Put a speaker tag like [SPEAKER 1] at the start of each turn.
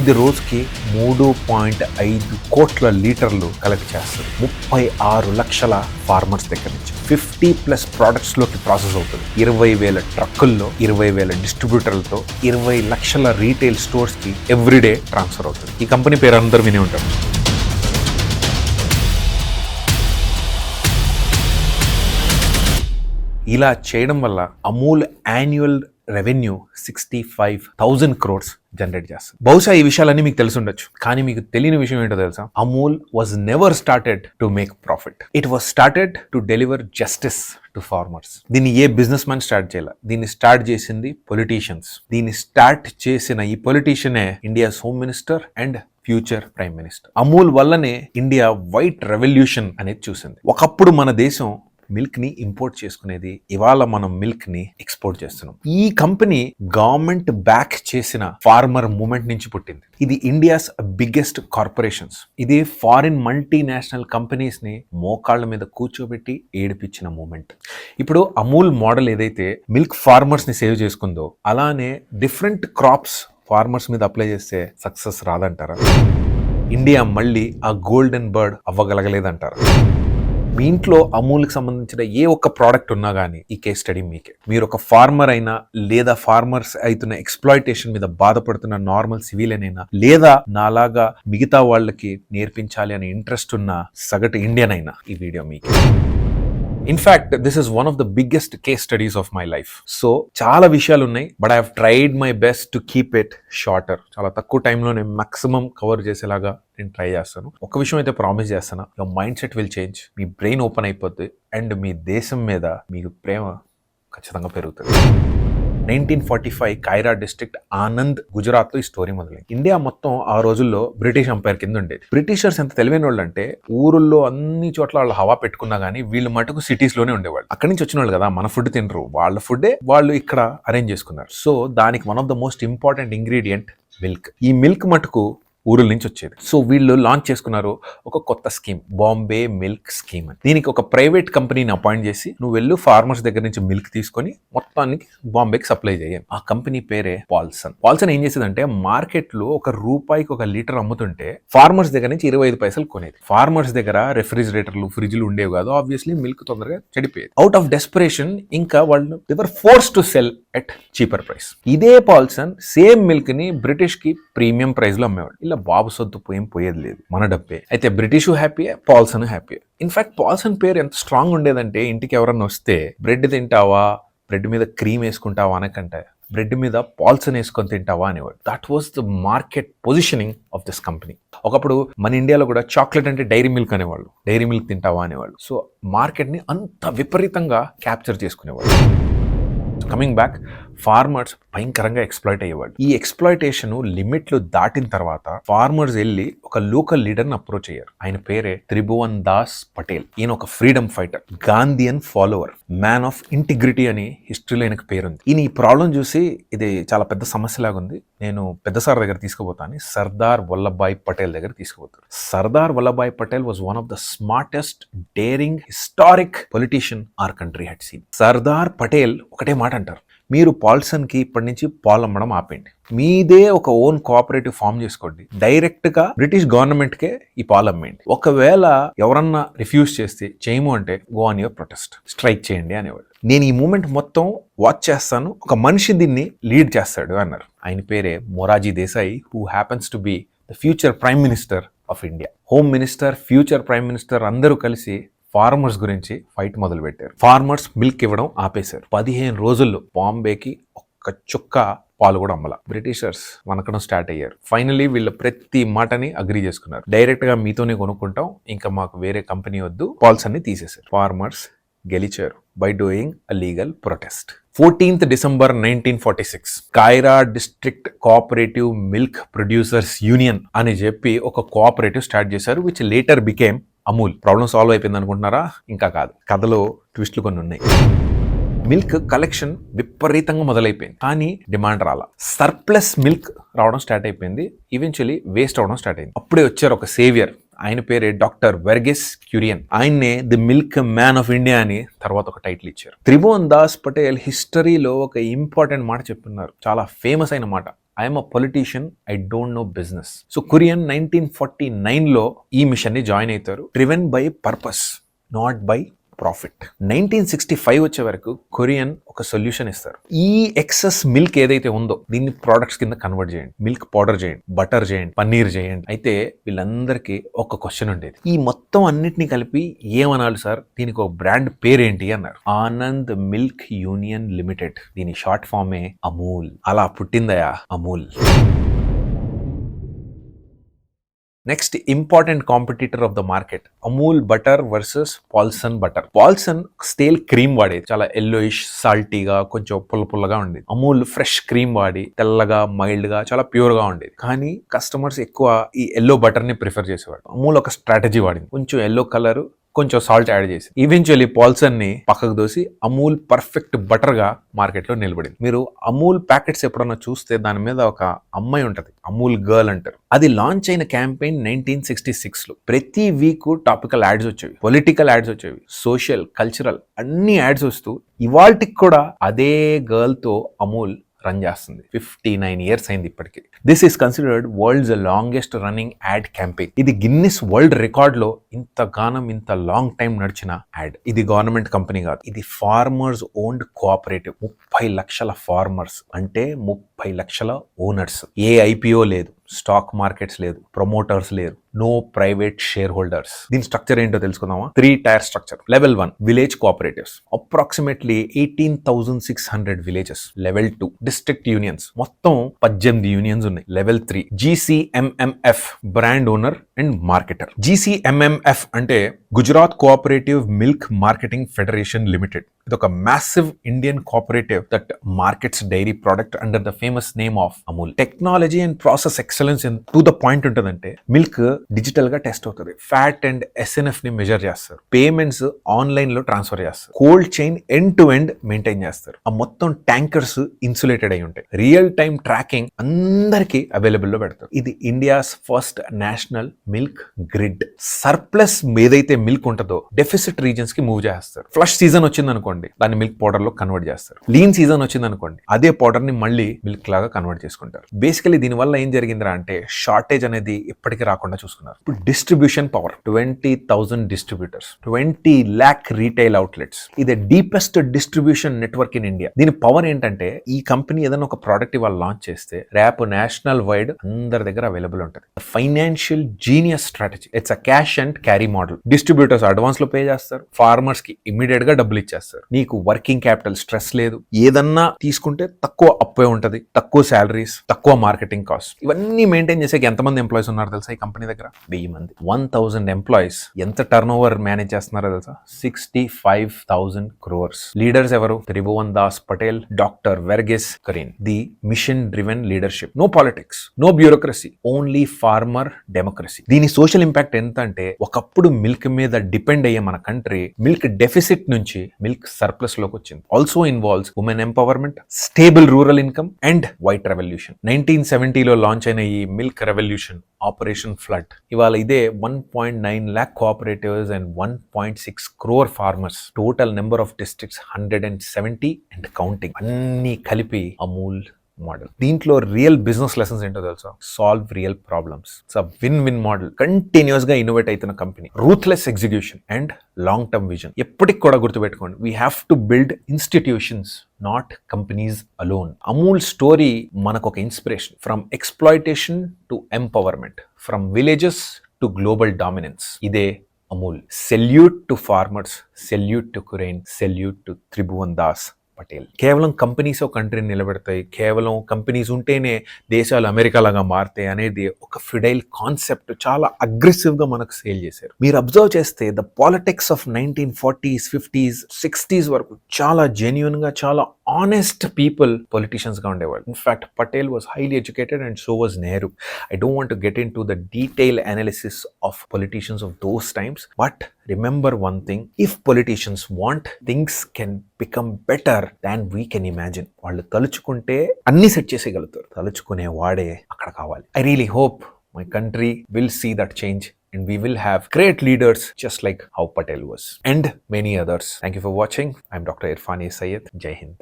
[SPEAKER 1] ఇది రోజుకి మూడు పాయింట్ ఐదు కోట్ల లీటర్లు కలెక్ట్ చేస్తుంది. ముప్పై ఆరు లక్షల ఫార్మర్స్ దగ్గర నుంచి. ఫిఫ్టీ ప్లస్ ప్రోడక్ట్స్లోకి ప్రాసెస్ అవుతుంది. ఇరవై వేల ట్రక్కుల్లో ఇరవై వేల డిస్ట్రిబ్యూటర్లతో ఇరవై లక్షల రీటైల్ స్టోర్స్కి ఎవ్రీడే ట్రాన్స్ఫర్ అవుతుంది. ఈ కంపెనీ పేరు అందరూ వినే ఉంటారు. ఇలా చేయడం వల్ల Amul annual revenue sixty five thousand crores generate చేస్తుంది. బహుశా ఈ విషయాలన్నీ మీకు తెలిసి ఉండొచ్చు. కానీ మీకు తెలియని విషయం ఏంటో తెలుసా? Amul was never started to make profit it was started to deliver justice to farmers దీన్ని ఏ బిజినెస్ మ్యాన్ స్టార్ట్ చేయాల? దీన్ని స్టార్ట్ చేసింది పొలిటీషియన్స్ దీన్ని స్టార్ట్ చేసిన ఈ పొలిటీషియనే India's home minister and future prime minister Amul వల్లనే ఇండియా వైట్ రెవల్యూషన్ అనేది చూసింది. ఒకప్పుడు మన దేశం మిల్క్ని ఇంపోర్ట్ చేసుకునేది ఇవాళ మనం మిల్క్ని ఎక్స్పోర్ట్ చేస్తున్నాం. ఈ కంపెనీ గవర్నమెంట్ బ్యాక్ చేసిన ఫార్మర్ మూమెంట్ నుంచి పుట్టింది. ఇది ఇండియాస్ బిగ్గెస్ట్ కార్పొరేషన్స్. ఇది ఫారిన్ మల్టీనేషనల్ కంపెనీస్ని మోకాళ్ళ మీద కూర్చోబెట్టి ఏడిపించిన మూమెంట్. ఇప్పుడు అమూల్ మోడల్ ఏదైతే మిల్క్ ఫార్మర్స్ని సేవ్ చేసుకుందో అలానే డిఫరెంట్ క్రాప్స్ ఫార్మర్స్ మీద అప్లై చేస్తే సక్సెస్ రాదంటారా? ఇండియా మళ్ళీ ఆ గోల్డెన్ బర్డ్ అవ్వగలగలేదంటారా? మీ ఇంట్లో అమూల్కి సంబంధించిన ఏ ఒక్క ప్రోడక్ట్ ఉన్నా కానీ ఈ కేస్ స్టడీ మీకే. మీరు ఒక ఫార్మర్ అయినా లేదా ఫార్మర్స్ అవుతున్న ఎక్స్ప్లాయిటేషన్ మీద బాధపడుతున్న నార్మల్ సివిలియన్ అయినా లేదా నాలాగా మిగతా వాళ్ళకి నేర్పించాలి అనే ఇంట్రెస్ట్ ఉన్న సగటు ఇండియన్ అయినా ఈ వీడియో మీకే. In fact this is one of the biggest case studies of my life so చాలా విషయాలు ఉన్నాయి but I have tried my best to keep it shorter చాలా తక్కువ టైంలో నేను మాక్సిమం కవర్ చేసేలాగా నేను ట్రై చేస్తాను. ఒక విషయం అయితే ప్రామిస్ చేస్తాను your mind set will change me brain open అయిపోద్ది అండ్ మీ దేశం మీద మీకు ప్రేమ ఖచ్చితంగా పెరుగుతుంది. Nineteen forty five Kaira district Anand గుజరాత్లో ఈ స్టోరీ మొదలైంది. ఇండియా మొత్తం ఆ రోజుల్లో బ్రిటిష్ ఎంపైర్ కింద ఉండేది. బ్రిటిషర్స్ ఎంత తెలివైన వాళ్ళు అంటే ఊరుల్లో అన్ని చోట్ల వాళ్ళు హవా పెట్టుకున్నా కానీ వీళ్ళు మటుకు సిటీస్లోనే ఉండేవాళ్ళు. అక్కడి నుంచి వచ్చిన వాళ్ళు కదా మన ఫుడ్ తినరు. వాళ్ళ ఫుడ్డే వాళ్ళు ఇక్కడ అరేంజ్ చేసుకున్నారు. సో దానికి one of the most important ingredient milk ఈ మిల్క్ మటుకు ఊరుల నుంచి వచ్చేది. సో వీళ్ళు లాంచ్ చేసుకున్నారు ఒక కొత్త స్కీమ్ బాంబే మిల్క్ స్కీమ్ అని. దీనికి ఒక ప్రైవేట్ కంపెనీని అపాయింట్ చేసి నువ్వు వెళ్ళు ఫార్మర్స్ దగ్గర నుంచి మిల్క్ తీసుకొని మొత్తానికి బాంబేకి సప్లై చేయాలి ఆ కంపెనీ పేరే పాల్సన్. పాల్సన్ ఏం చేసేదంటే మార్కెట్లో ఒక రూపాయికి ఒక లీటర్ అమ్ముతుంటే ఫార్మర్స్ దగ్గర నుంచి ఇరవై ఐదు పైసలు కొనేది. ఫార్మర్స్ దగ్గర రెఫ్రిజిరేటర్లు ఫ్రిడ్జ్లు ఉండేవి కాదు. ఆబ్వియస్లీ మిల్క్ తొందరగా చెడిపోయేది. అవుట్ ఆఫ్ డెస్పరేషన్ ఇంకా వాళ్ళు they were force to sell at cheaper price ఇదే పాల్సన్ సేమ్ మిల్క్ని బ్రిటిష్కి ప్రీమియం ప్రైస్లో అమ్మేవాడు ఇలా బాబు సొత్తు పోయి పోయేది లేదు మన డబ్బే. అయితే British హ్యాపీయే Polson happy in fact Polson పేరు ఎంత స్ట్రాంగ్ ఉండేదంటే ఇంటికి ఎవరన్నా వస్తే బ్రెడ్ తింటావా? బ్రెడ్ మీద క్రీమ్ వేసుకుంటావా? అనకంటే. బ్రెడ్ మీద పాల్సన్ వేసుకొని తింటావా? అనేవాడు. That was the market positioning of this company ఒకప్పుడు మన ఇండియాలో కూడా చాక్లెట్ అంటే డైరీ మిల్క్ అనేవాళ్ళు. డైరీ మిల్క్ తింటావా అనేవాళ్ళు. సో మార్కెట్ని అంత విపరీతంగా క్యాప్చర్ చేసుకునేవాళ్ళు. కమింగ్ బ్యాక్ ఫార్మర్స్ భయంకరంగా ఎక్స్ప్లాయిట్ అయ్యేవాడు ఈ ఎక్స్ప్లాయిటేషన్ లిమిట్లు దాటిన తర్వాత ఫార్మర్స్ వెళ్ళి ఒక లోకల్ లీడర్ని అప్రోచ్ అయ్యారు. ఆయన పేరే త్రిభువన్ దాస్ పటేల్. ఈయన ఒక freedom fighter Gandhian follower man of integrity అని హిస్టరీలో ఆయనకు పేరుంది. ఈయన ఈ ప్రాబ్లం చూసి ఇది చాలా పెద్ద సమస్యలాగా ఉంది. నేను పెద్ద సార్ దగ్గర తీసుకుపోతాను సర్దార్ వల్లభాయ్ పటేల్ దగ్గర తీసుకుపోతాను Sardar Vallabhbhai Patel was one of the smartest daring historic politician our country had seen Sardar Patel ఒకటే మాట అంటారు. మీరు పాల్సన్కి ఇప్పటి నుంచి పాలు అమ్మడం ఆపేయండి. మీదే ఒక ఓన్ కోఆపరేటివ్ ఫామ్ చేసుకోండి. డైరెక్ట్గా బ్రిటిష్ గవర్నమెంట్కే ఈ పాలు అమ్మేయండి ఒకవేళ ఎవరన్నా రిఫ్యూజ్ చేస్తే చేయము అంటే go on your protest. Strike చేయండి అనేవాళ్ళు. నేను ఈ మూమెంట్ మొత్తం వాచ్ చేస్తాను. ఒక మనిషి దీన్ని లీడ్ చేస్తాడు అన్నారు. ఆయన పేరే Morarji Desai who happens to be the future prime minister of India home minister future prime minister అందరూ కలిసి ఫార్మర్స్ గురించి ఫైట్ మొదలు పెట్టారు ఫార్మర్స్ మిల్క్ ఇవ్వడం ఆపేశారు. పదిహేను రోజుల్లో బాంబేకి ఒక్క చుక్క పాలు కూడా అమ్మల. బ్రిటిషర్స్ వనకడం స్టార్ట్ అయ్యారు. ఫైనలీ వీళ్ళ ప్రతి మాటని అగ్రి చేసుకున్నారు. డైరెక్ట్గా మీతోనే కొనుక్కుంటాం. ఇంకా మాకు వేరే కంపెనీ వద్దు. పాల్స్ అన్ని తీసేశారు. ఫార్మర్స్ గెలిచారు. By doing a legal protest. Fourteenth December nineteen forty six. Kaira district cooperative milk producers union అని చెప్పి ఒక కోఆపరేటివ్ స్టార్ట్ చేశారు which later became Amul problem solve అయిపోయింది అనుకుంటున్నారా? ఇంకా కాదు. కథలో ట్విస్ట్లు కొన్ని ఉన్నాయి. మిల్క్ కలెక్షన్ విపరీతంగా మొదలైపోయింది. కానీ డిమాండ్ రాలా. సర్ప్లస్ మిల్క్ రావడం స్టార్ట్ అయిపోయింది. ఈవెన్చువలీ వేస్ట్ అవడం స్టార్ట్ అయింది. అప్పుడే వచ్చారు ఒక సేవియర్ ఆయన పేరే డాక్టర్ వెర్గెస్ క్యూరియన్ ఆయన్నే the milk man of India అని తర్వాత ఒక టైటిల్ ఇచ్చారు. త్రిభువన్ దాస్ పటేల్ హిస్టరీలో ఒక ఇంపార్టెంట్ మాట చెప్తున్నారు. చాలా ఫేమస్ అయిన మాట. I'm a politician I don't know business so Kurien nineteen forty నైన్లో ఈ మిషన్ని జాయిన్ అవుతారు. Driven by purpose not by profit. Nineteen sixty five వచ్చే వరకు కొరియన్ ఒక సొల్యూషన్ ఇస్తారు. ఈ ఎక్సెస్ మిల్క్ ఏదైతే ఉందో దీన్ని ప్రోడక్ట్స్ కింద కన్వర్ట్ చేయండి. మిల్క్ పౌడర్ చేయండి బటర్ చేయండి పన్నీర్ చేయండి. అయితే వీళ్ళందరికీ ఒక క్వశ్చన్ ఉండేది. ఈ మొత్తం అన్నిటిని కలిపి ఏమనాలి సార్? దీనికి ఒక బ్రాండ్ పేరేంటి అన్నారు. Anand milk union limited. దీని షార్ట్ ఫామే అమూల్. అలా పుట్టిందయా? Amul. Next important competitor of the market Amul butter versus Polson butter Polson stale cream వాడేది చాలా ఎల్లోయిష్ సాల్టీగా కొంచెం పుల్ల పుల్లగా ఉండేది అమూల్ ఫ్రెష్ క్రీమ్ వాడి తెల్లగా మైల్డ్గా చాలా ప్యూర్గా ఉండేది కానీ కస్టమర్స్ ఎక్కువ ఈ ఎల్లో బటర్ని ప్రిఫర్ చేసేవాడు అమూల్ ఒక స్ట్రాటజీ వాడింది. కొంచెం ఎల్లో కలర్ కొంచెం సాల్ట్ యాడ్ చేసి ఈవెన్చువల్లీ పాల్సన్ని పక్కకు దోసి అమూల్ పర్ఫెక్ట్ బటర్గా మార్కెట్లో నిలబడింది. మీరు అమూల్ ప్యాకెట్స్ ఎప్పుడన్నా చూస్తే దాని మీద ఒక అమ్మాయి ఉంటది అమూల్ గర్ల్ అంటారు. అది లాంచ్ అయిన క్యాంపెయిన్ నైన్టీన్ సిక్స్టీ సిక్స్లో. ప్రతి వీక్ టాపికల్ యాడ్స్ వచ్చేవి పొలిటికల్ యాడ్స్ వచ్చేవి సోషల్ కల్చరల్ అన్ని యాడ్స్ వస్తూ ఇవాల్టికి కూడా అదే గర్ల్తో అమూల్ రన్ చేస్తుంది. ఫిఫ్టీ నైన్ ఇయర్స్ అయింది ఇప్పటికి. This is considered world's longest running ad campaign ఇది గిన్నిస్ వరల్డ్ రికార్డ్లో ఇంత గానం ఇంత లాంగ్ టైం నడిచిన యాడ్ ఇది గవర్నమెంట్ కంపెనీ కాదు. ఇది ఫార్మర్స్ ఓన్డ్ కోఆపరేటివ్ ముప్పై లక్షల ఫార్మర్స్ అంటే ముప్పై లక్షల ఓనర్స్. ఏ ఐపీఓ లేదు స్టాక్ మార్కెట్స్ లేదు ప్రమోటర్స్ లేరు నో ప్రైవేట్ షేర్ హోల్డర్స్ దీని స్ట్రక్చర్ ఏంటో తెలుసుకుందామా? Three tier structure. Level one village cooperatives. Approximately eighteen thousand six hundred villages. Level two district unions. మొత్తం పద్దెనిమిది యూనియన్స్ ఉన్నాయి. Level three GCMMF brand owner and marketer. GCMMF అంటే Gujarat cooperative milk marketing federation limited. ఇది ఒక massive Indian cooperative that markets dairy product under the famous name of Amul technology and process excellence to the point ఉంటుందంటే milk డిజిటల్గా test అవుతుంది fat and ఎస్ఎన్ఎఫ్ని measure చేస్తారు. Payments ఆన్లైన్లో transfer చేస్తారు. Cold chain end to end maintain చేస్తారు. ఆ మొత్తం ట్యాంకర్స్ ఇన్సులేటెడ్ అయి ఉంటాయి. రియల్ టైం ట్రాకింగ్ అందరికీ అవైలబుల్లో పెడతారు. ఇది India's first national milk grid surplus ఏదైతే మిల్క్ ఉంటుందో డెఫిసిట్ రీజన్స్కి మూవ్ చేస్తారు. ఫ్లష్ సీజన్ వచ్చింది అనుకోండి దాన్ని మిల్క్ పౌడర్లో కన్వర్ట్ చేస్తారు. లీన్ సీజన్ వచ్చింది అనుకోండి అదే పౌడర్ని మళ్ళీ మిల్క్ లాగా కన్వర్ట్ చేసుకుంటారు. బేసికలీ దీని వల్ల ఏం జరిగిందిరా అంటే షార్టేజ్ అనేది ఇప్పటికీ రాకుండా చూసుకున్నారు. ఇప్పుడు distribution power twenty thousand distributors twenty lakh retail outlets ఇది deepest distribution network in India దీని పవర్ ఏంటంటే ఈ కంపెనీ ఏదైనా ఒక ప్రోడక్ట్ ఇవాళ లాంచ్ చేస్తే ర్యాప్ నేషనల్ వైడ్ అందరి దగ్గర అవైలబుల్ ఉంటుంది. Financial genius strategy it's a cash and carry model distributors అడ్వాన్స్లో pay చేస్తారు. ఫార్మర్స్కి ఇమీడియట్గా డబ్బులు ఇచ్చేస్తారు. నీకు వర్కింగ్ క్యాపిటల్ స్ట్రెస్ లేదు. ఏదన్నా తీసుకుంటే తక్కువ అప్పే ఉంటుంది. తక్కువ శాలరీస్ తక్కువ మార్కెటింగ్ కాస్ట్ ఇవన్నీ మెయింటైన్ చేసే ఎంతమంది ఎంప్లాయీస్ ఉన్నారు తెలుసా ఈ కంపెనీ దగ్గర? వెయ్యి మంది. వన్ థౌసండ్ ఎంప్లాయీస్ ఎంత టర్న్ ఓవర్ మేనేజ్ చేస్తున్నారో తెలుసా? Sixty five thousand crores leaders ఎవరు? Tribhuvan Das Patel doctor Verghese Kurien the mission driven leadership no politics no bureaucracy only farmer democracy దీని సోషల్ ఇంపాక్ట్ ఎంత అంటే ఒకప్పుడు మిల్క్ మీద depend అయ్యే మన కంట్రీ మిల్క్ డెఫిసిట్ నుంచి మిల్క్ సర్ప్లస్లోకి వచ్చింది. Also involves women empowerment stable rural income and white revolution nineteen సెవెంటీలో launch అయిన ఈ మిల్క్ రెవల్యూషన్ ఆపరేషన్ ఫ్లడ్ ఇవాళ ఇదే one point nine lakh cooperatives and one point six crore farmers total number of districts hundred and seventy and counting అన్ని కలిపి Amul model దీంట్లో real business lessons ఏంటో తెలుసా? Solve real problems it's win win model కంటిన్యూస్గా innovate అవుతున్న company ruthless execution and long term vision ఎప్పటికి కూడా గుర్తుపెట్టుకోండి. We have to build institutions not companies alone Amul story మనకు ఒక inspiration from exploitation to empowerment from villages to global dominance ఇదే Amul salute to farmers salute to Kurien salute to Tribhuvan Das Patel. కేవలం companies ఒక కంట్రీని నిలబెడతాయి. కేవలం companies ఉంటేనే దేశాలు America లాగా మారుతాయి అనేది ఒక ఫిడైల్ కాన్సెప్ట్ చాలా అగ్రెసివ్గా మనకు సేల్ చేశారు. మీరు అబ్జర్వ్ చేస్తే the politics of nineteen forties fifties sixties వరకు చాలా జెన్యున్గా చాలా ఆనెస్ట్ పీపుల్ పొలిటీషియన్స్గా ఉండేవాళ్ళు Patel was highly educated and so was Nehru I don't want get into the detail analysis of politicians of those times but remember one thing if politicians want things can become better than we can imagine వాళ్ళు తలుచుకుంటే అన్ని set చేసేయగలుగుతారు తలుచుకునే వాడే అక్కడ కావాలి I really hope my country will see that change and we will have great leaders just like how Patel was and many others. Thank you for watching. I'm Dr. Irfan A. Sayed. Jai Hind.